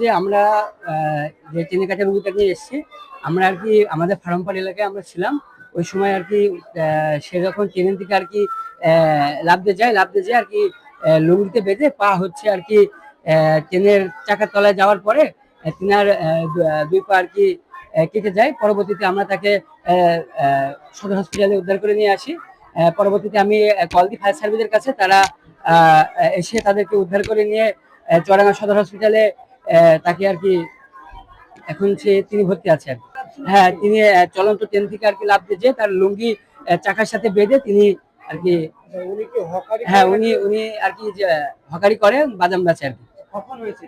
যে আমরা যে ট্রেনে কাটা রুগীটা নিয়ে এসেছি, আমরা আর কি আমাদের ফার্মপাড় এলাকায় আমরা ছিলাম। ওই সময় আর কি সে যখন ট্রেনের দিকে আর কি লাফতে যায় লাফতে যায় আর কি লুঙ্গিতে বেঁধে পা হচ্ছে আর কি ট্রেনের চাকার তলায় যাওয়ার পরে তিনার দু- দুই পা আর কি কেটে যায়। পরবর্তীতে আমরা তাকে সদর হসপিটালে উদ্ধার করে নিয়ে আসি। পরবর্তীতে আমি কল দিই ফায়ার সার্ভিসের কাছে, তারা এসে তাদেরকে উদ্ধার করে নিয়ে আহ, চুয়াডাঙ্গা সদর হসপিটালে তাকে আর কি এখন সে তিনি ভর্তি আছেন। হ্যাঁ তিনি চলন্ত ট্রেন থেকে আর কি লাভ দিয়ে তার লুঙ্গি চাকার সাথে বেঁধে তিনি আর কি হ্যাঁ উনি উনি আর কি যে, হকারি করে বাদাম বেচে আর কি। হয়েছে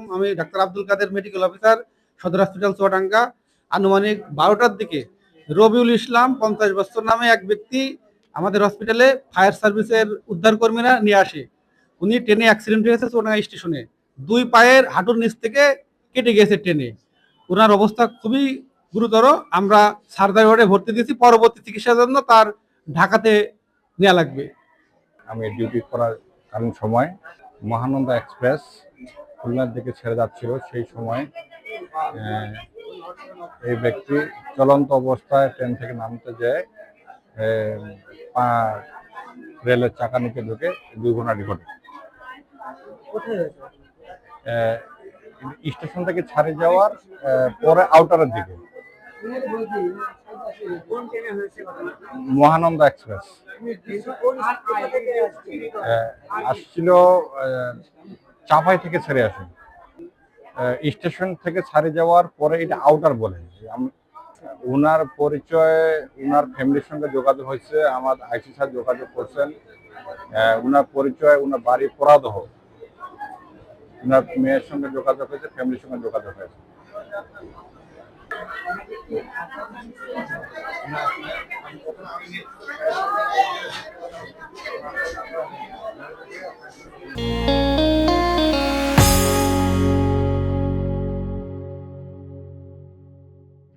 আমি doctor Abdul Kader medical officer সদর হসপিটাল চুয়াডাঙ্গা আনুমানিক বারোটার দিকে রবিউল ইসলাম পঞ্চাশ বছর নামে এক ব্যক্তি আমাদের হসপিটালে ফায়ার সার্ভিসের উদ্ধার কর্মীরা নিয়ে আসে। উনি ট্রেনে অ্যাক্সিডেন্ট হয়েছে চুয়াডাঙ্গা স্টেশনে দুই পায়ের হাঁটুর নিচ থেকে কেটে গেছে ট্রেনে ওনার অবস্থা খুবই গুরুতর। আমরা সার্জারি ওয়ার্ডে ভর্তি দিয়েছি, পরবর্তী চিকিৎসার জন্য তার ঢাকাতে নেওয়া লাগবে। আমি ডিউটি করার কারণ সময়। মহানন্দা এক্সপ্রেস খুলনার দিকে ছেড়ে যাচ্ছিল সেই সময় এই ব্যক্তি চলন্ত অবস্থায় ট্রেন থেকে নামতে যায়। রেলের চাকা নিচে ঢুকে দুর্ঘটনাটি ঘটে। স্টেশন থেকে ছাড়ে যাওয়ার পরে আউটারের দিকে। মহানন্দা এক্সপ্রেস। আসছিল চাপাই থেকে ছেড়ে আসে। স্টেশন থেকে ছাড়ে যাওয়ার পরে এটা আউটার বলে। ওনার পরিচয় ওনার ফ্যামিলির সঙ্গে যোগাযোগ হয়েছে, আমার আইসি সাথে যোগাযোগ করছেন। ওনার পরিচয় ওনার বাড়ি পরাদহ ওনার মেয়ের সঙ্গে যোগাযোগ হয়েছে ফ্যামিলির সঙ্গে যোগাযোগ হয়েছে।